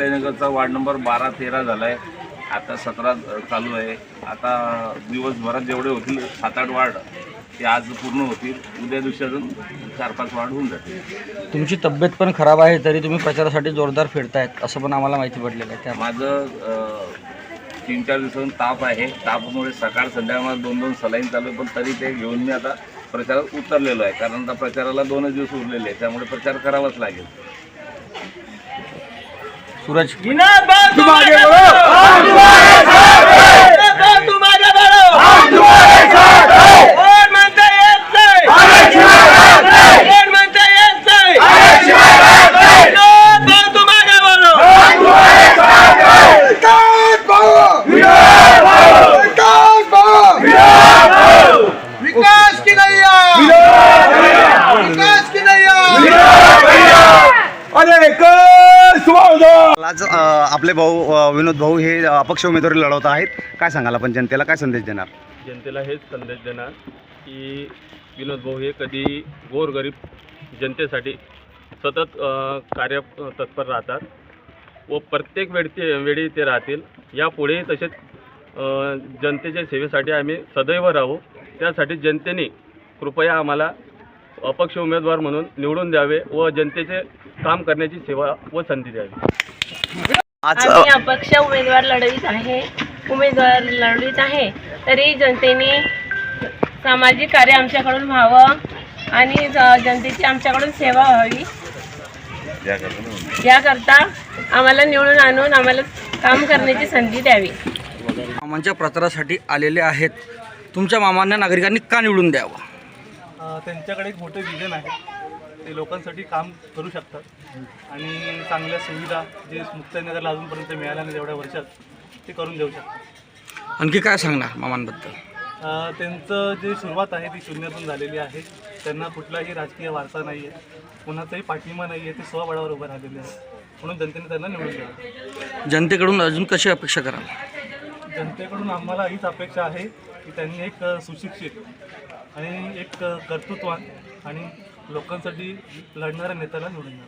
मुक्ताईनगरचा ward number बारा तेरा झाला आहे आता सतरा चालू आहे. आता दिवसभरात जेवढे होतील सात आठ वार्ड ते आज पूर्ण होतील. उद्या दिवशी अजून चार पाच वार्ड होऊन जातील. तुमची तब्येत पण खराब आहे तरी तुम्ही प्रचारासाठी जोरदार फिरतायत असं पण आम्हाला माहिती पडलेलं आहे. त्या माझं तीन चार दिवसांनी ताप आहे. तापामुळे सकाळ संध्याकाळ मला दोन दोन सलाईन चालू आहे, पण तरी ते घेऊन मी आता प्रचारात उतरलेलो आहे. कारण आता प्रचाराला दोनच दिवस उरलेले आहे त्यामुळे प्रचार करावाच लागेल. सूरज विकास की नैया। विकास की नैया। आज आपले भाऊ विनोद भाऊ हे अपक्ष उमेदवारी लढवत आहेत. काय सांगाल आपण जनतेला? काय संदेश देणार? जनतेला हेच संदेश देणार की विनोद भाऊ हे कधी गोरगरीब जनतेसाठी सतत कार्य तत्पर राहतात व प्रत्येक वेळी ते वेळी ते राहतील. यापुढे तसेच जनतेच्या सेवेसाठी आम्ही सदैव राहू. त्यासाठी जनतेने कृपया आम्हाला अपक्ष उमेदवार म्हणून निवडून द्यावे व जनतेचे काम करण्याची सेवा व संधी द्यावी. आज अ, आम्ही अपक्ष उमेदवार लढवीत आहे. उमेदवार लढवीत आहे. तरी जनतेने सामाजिक कार्य आमच्याकडून व्हावं आणि जनतेची आमच्याकडून सेवा व्हावी. याकरता आम्हाला निवडून आणून आम्हाला काम करण्याची संधी द्यावी. मामांच्या प्रचारासाठी आलेले आहेत. तुमच्या मामांना नागरिकांनी का निवडून द्यावं? त्यांच्याकडे एक मोठं विजन आहे. ते लोकांसाठी काम करू शकतात. आणि चांगल्या सुविधा जे मुक्ताईनगरला अजूनपर्यंत मिळाल्या नाही एवढ्या वर्षात ते करून देऊ शकतात. आणखी काय सांगणार मामांबद्दल? त्यांचं जे सुरुवात आहे ती शून्यातून झालेली आहे. त्यांना कुठलाही राजकीय वारसा नाही आहे कुणाचाही पाठिंबा नाही आहे ते स्वबळावर उभं राहिलेले आहे म्हणून जनतेने त्यांना निवडून द्यावं जनतेकडून अजून कशी अपेक्षा कराल? जनतेकडून आम्हाला हीच अपेक्षा आहे की त्यांनी एक सुशिक्षित आणि एक कर्तृत्वान आणि लोकांसाठी लढणाऱ्या नेत्याला निवडून